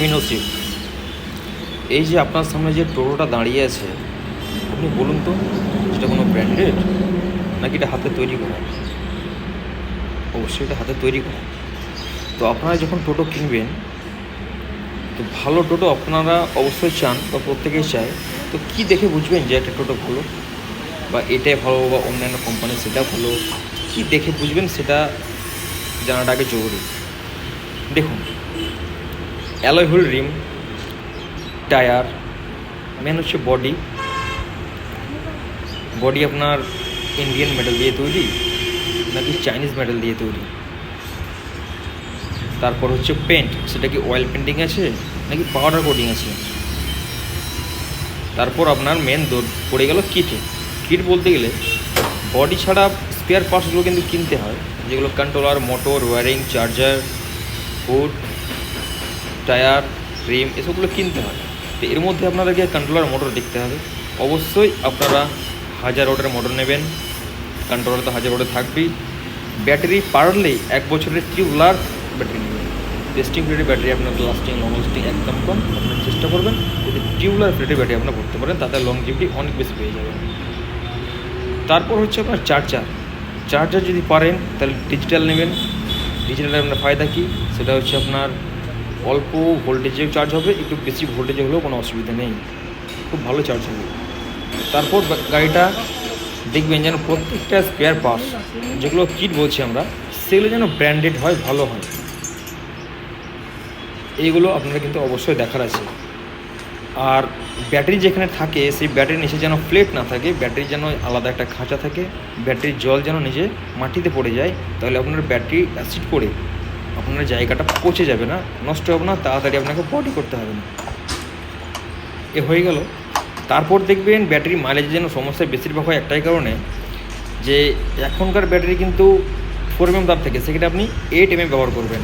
আমি নসিব। এই যে আপনার সামনে যে টোটোটা দাঁড়িয়ে আছে, আপনি বলুন তো, সেটা কোনো ব্র্যান্ডেড? নাকি এটা হাতে তৈরি করা অবশ্যই এটা হাতে তৈরি করা তো আপনারা যখন টোটো কিনবেন, তো ভালো টোটো আপনারা অবশ্যই চান বা প্রত্যেকেই চায়। তো কি দেখে বুঝবেন যে একটা টোটো ভালো? বা এটাই ভালো বা অন্যান্য কোম্পানি সেটা ভালো? কি দেখে বুঝবেন সেটা জানাটা আগে জরুরি। দেখুন হুইল রিম, টায়ার মেন হচ্ছে বডি বডি আপনার ইন্ডিয়ান মেটাল দিয়ে তৈরি নাকি চাইনিজ মেটাল দিয়ে তৈরি? তারপর হচ্ছে পেন্ট সেটা কি অয়েল পেন্টিং আছে নাকি পাউডার কোটিং আছে? তারপর আপনার মেন পড়ে গেল কিটে কিট বলতে গেলে বডি ছাড়া স্পেয়ার পার্টসগুলো কিন্তু কিনতে হয়, যেগুলো কন্ট্রোলার মোটর ওয়ারিং চার্জার ফুড টায়ার, রিম এসবগুলো কিনতে হয়। তো এর মধ্যে আপনাদেরকে কন্ট্রোলার মোটর দেখতে হবে। অবশ্যই আপনারা হাজার ওয়াটের মোটর নেবেন। কন্ট্রোলার তো হাজার ওয়াটে থাকবেই। ব্যাটারি পারলেই এক বছরের টিউবলার ব্যাটারি নেবেন। টেস্টিং পিরিয়ডের ব্যাটারি আপনার লাস্টিং লং লাস্টিং একদম কম। আপনার চেষ্টা করবেন যদি টিউবলার পিরিয়ডের ব্যাটারি আপনার ভরতে পারেন, তাতে লং জিবিটি অনেক বেশি পেয়ে যাবেন। তারপর হচ্ছে আপনার চার্জার চার্জার যদি পারেন, তাহলে ডিজিটাল নেবেন। ডিজিটালের আপনার ফায়দা কী? সেটা হচ্ছে আপনার অল্প ভোল্টেজে চার্জ হবে, একটু বেশি ভোল্টেজে হলেও কোনো অসুবিধা নেই। খুব ভালো চার্জ হবে। তারপর গাড়িটা দেখবেন যেন প্রত্যেকটা স্পেয়ার পার্টস যেগুলো কিট বলছি আমরা, সেগুলো যেন ব্র্যান্ডেড হয়, ভালো হয়। এইগুলো আপনারা কিন্তু অবশ্যই দেখার আছে। আর ব্যাটারি যেখানে থাকে, সেই ব্যাটারির নিচে যেন প্লেট না থাকে, ব্যাটারি যেন আলাদা একটা খাঁচা থাকে, ব্যাটারির জল যেন নিজে মাটিতে পড়ে যায়, তাহলে আপনার ব্যাটারি অ্যাসিড করে আপনার জায়গাটা পচে যাবে না, নষ্ট হবে না, তাড়াতাড়ি আপনাকে বডি করতে হবে না। এ হয়ে গেল। তারপর দেখবেন ব্যাটারি মাইলেজ যেন সমস্যা বেশিরভাগ হয় একটাই কারণে যে এখনকার ব্যাটারি কিন্তু ফোর এম এম দাম থেকে, সেক্ষেত্রে আপনি এইট এম ব্যবহার করবেন।